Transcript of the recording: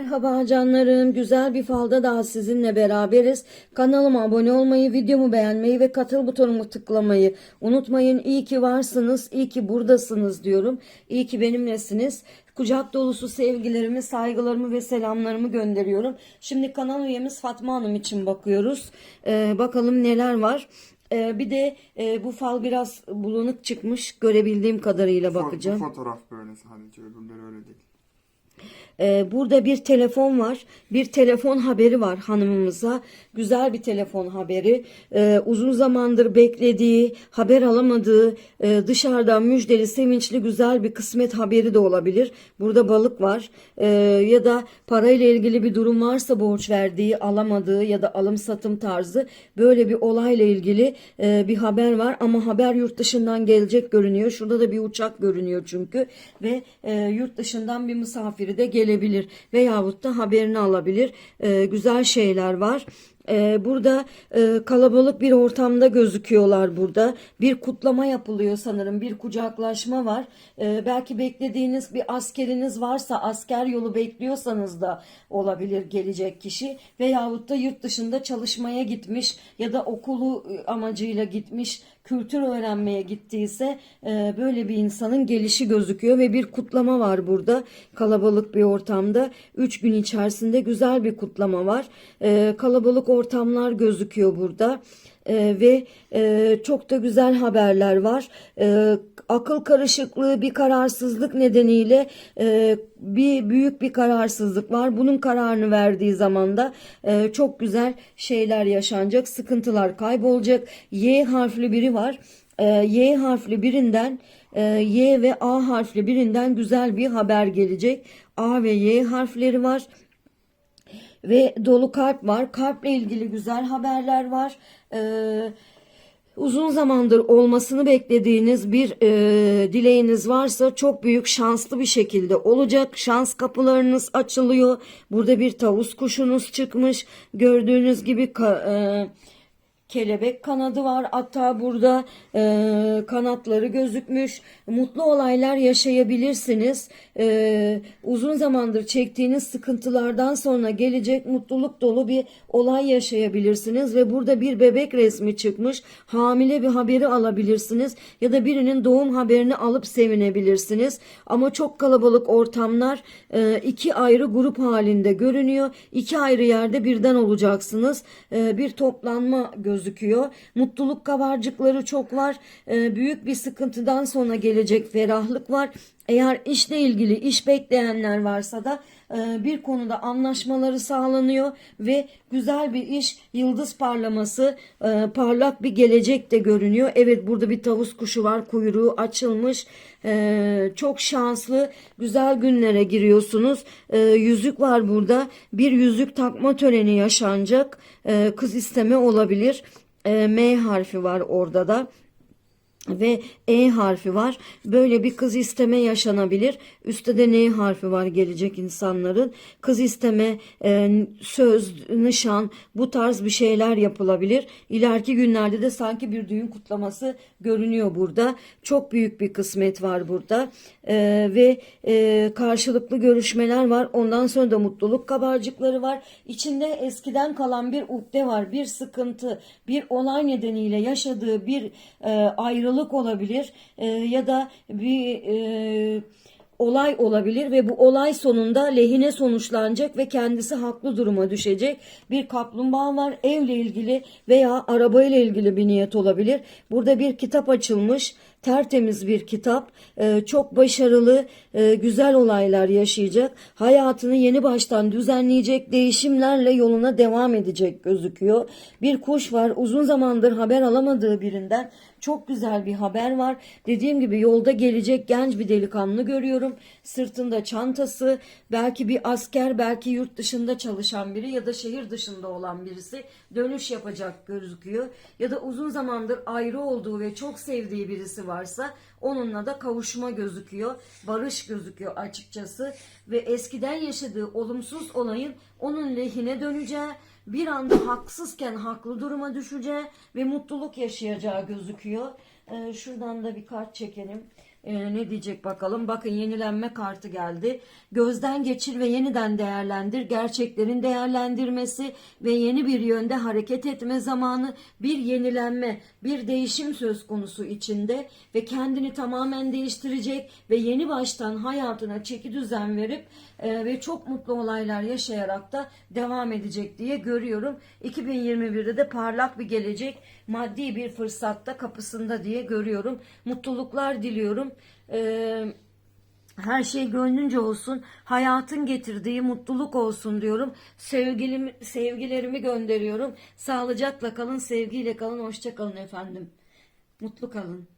Merhaba canlarım. Güzel bir falda daha sizinle beraberiz. Kanalıma abone olmayı, videomu beğenmeyi ve katıl butonumu tıklamayı unutmayın. İyi ki varsınız, iyi ki buradasınız diyorum. İyi ki benimlesiniz. Kucak dolusu sevgilerimi, saygılarımı ve selamlarımı gönderiyorum. Şimdi kanal üyemiz Fatma Hanım için bakıyoruz. Ee, bakalım neler var. Ee, bir de e, bu fal biraz bulanık çıkmış. Görebildiğim kadarıyla bakacağım. Bu fotoğraf böyle sadece öbürleri öyle değil. Ee, burada bir telefon var. Bir telefon haberi var hanımımıza. Güzel bir telefon haberi. Ee, uzun zamandır beklediği, haber alamadığı, e, dışarıdan müjdeli, sevinçli, güzel bir kısmet haberi de olabilir. Burada balık var. Ee, ya da parayla ilgili bir durum varsa borç verdiği, alamadığı ya da alım satım tarzı böyle bir olayla ilgili e, bir haber var. Ama haber yurt dışından gelecek görünüyor. Şurada da bir uçak görünüyor çünkü ve e, yurt dışından bir misafiri de gelebilir veyahut da haberini alabilir. E, güzel şeyler var. E, burada e, kalabalık bir ortamda gözüküyorlar burada. Bir kutlama yapılıyor sanırım. Bir kucaklaşma var. E, belki beklediğiniz bir askeriniz varsa asker yolu bekliyorsanız da olabilir gelecek kişi. Veyahut da yurt dışında çalışmaya gitmiş ya da okulu e, amacıyla gitmiş kültür öğrenmeye gittiyse e, böyle bir insanın gelişi gözüküyor ve bir kutlama var burada kalabalık bir ortamda. Üç gün içerisinde güzel bir kutlama var. E, kalabalık ortamlar gözüküyor burada. E, ve e, çok da güzel haberler var. E, akıl karışıklığı, bir kararsızlık nedeniyle e, bir büyük bir kararsızlık var. Bunun kararını verdiği zaman da e, çok güzel şeyler yaşanacak, sıkıntılar kaybolacak. Y harfli biri var. E, y harfli birinden e, Y ve A harfli birinden güzel bir haber gelecek. A ve Y harfleri var ve dolu kalp var. Kalple ilgili güzel haberler var. Ee, uzun zamandır olmasını beklediğiniz bir e, dileğiniz varsa çok büyük şanslı bir şekilde olacak. Şans kapılarınız açılıyor. Burada bir tavus kuşunuz çıkmış. Gördüğünüz gibi e, kelebek kanadı var. Hatta burada e, kanatları gözükmüş. Mutlu olaylar yaşayabilirsiniz. E, uzun zamandır çektiğiniz sıkıntılardan sonra gelecek mutluluk dolu bir olay yaşayabilirsiniz ve burada bir bebek resmi çıkmış. Hamile bir haberi alabilirsiniz ya da birinin doğum haberini alıp sevinebilirsiniz. Ama çok kalabalık ortamlar e, iki ayrı grup halinde görünüyor. İki ayrı yerde birden olacaksınız. E, bir toplanma gözüküyor. Mutluluk kabarcıkları çok var. E, büyük bir sıkıntıdan sonra gelecek ferahlık var. Eğer işle ilgili iş bekleyenler varsa da e, bir konuda anlaşmaları sağlanıyor ve güzel bir iş, yıldız parlaması, e, parlak bir gelecek de görünüyor. Evet burada bir tavus kuşu var, kuyruğu açılmış. E, Çok şanslı, güzel günlere giriyorsunuz. Yüzük var burada. Bir yüzük takma töreni yaşanacak. Kız isteme olabilir. M harfi var orada da ve E harfi var. Böyle bir kız isteme yaşanabilir. Üstte de N harfi var gelecek insanların. Kız isteme, e, söz, nişan bu tarz bir şeyler yapılabilir. İleriki günlerde de sanki bir düğün kutlaması görünüyor burada. Çok büyük bir kısmet var burada. E, ve e, karşılıklı görüşmeler var. Ondan sonra da mutluluk kabarcıkları var. İçinde eskiden kalan bir ukde var. Bir sıkıntı, bir olay nedeniyle yaşadığı bir ayrılık olabilir e, ya da bir e, olay olabilir ve bu olay sonunda lehine sonuçlanacak ve kendisi haklı duruma düşecek. Bir kaplumbağa var evle ilgili veya arabayla ilgili bir niyet olabilir. Burada bir kitap açılmış. Tertemiz bir kitap, Ee, çok başarılı, e, güzel olaylar yaşayacak, hayatını yeni baştan düzenleyecek, değişimlerle yoluna devam edecek gözüküyor. Bir kuş var, uzun zamandır haber alamadığı birinden çok güzel bir haber var. Dediğim gibi yolda gelecek genç bir delikanlı görüyorum. Sırtında çantası, belki bir asker, belki yurt dışında çalışan biri ya da şehir dışında olan birisi dönüş yapacak gözüküyor. Ya da uzun zamandır ayrı olduğu ve çok sevdiği birisi varsa onunla da kavuşma gözüküyor. Barış gözüküyor açıkçası ve eskiden yaşadığı olumsuz olayın onun lehine döneceği bir anda haksızken haklı duruma düşeceği ve mutluluk yaşayacağı gözüküyor. Ee, şuradan da bir kart çekelim. Ee, ne diyecek bakalım. Bakın yenilenme kartı geldi. Gözden geçir ve yeniden değerlendir. Gerçeklerin değerlendirmesi ve yeni bir yönde hareket etme zamanı. Bir yenilenme, bir değişim söz konusu içinde ve kendini tamamen değiştirecek ve yeni baştan hayatına çeki düzen verip e, ve çok mutlu olaylar yaşayarak da devam edecek diye görüyorum. 2021'de de parlak bir gelecek, maddi bir fırsatta kapısında diye görüyorum. Mutluluklar diliyorum. Ee, her şey gönlünce olsun. Hayatın getirdiği mutluluk olsun diyorum. Sevgilim, sevgilerimi gönderiyorum. Sağlıcakla kalın, sevgiyle kalın, hoşça kalın efendim. Mutlu kalın.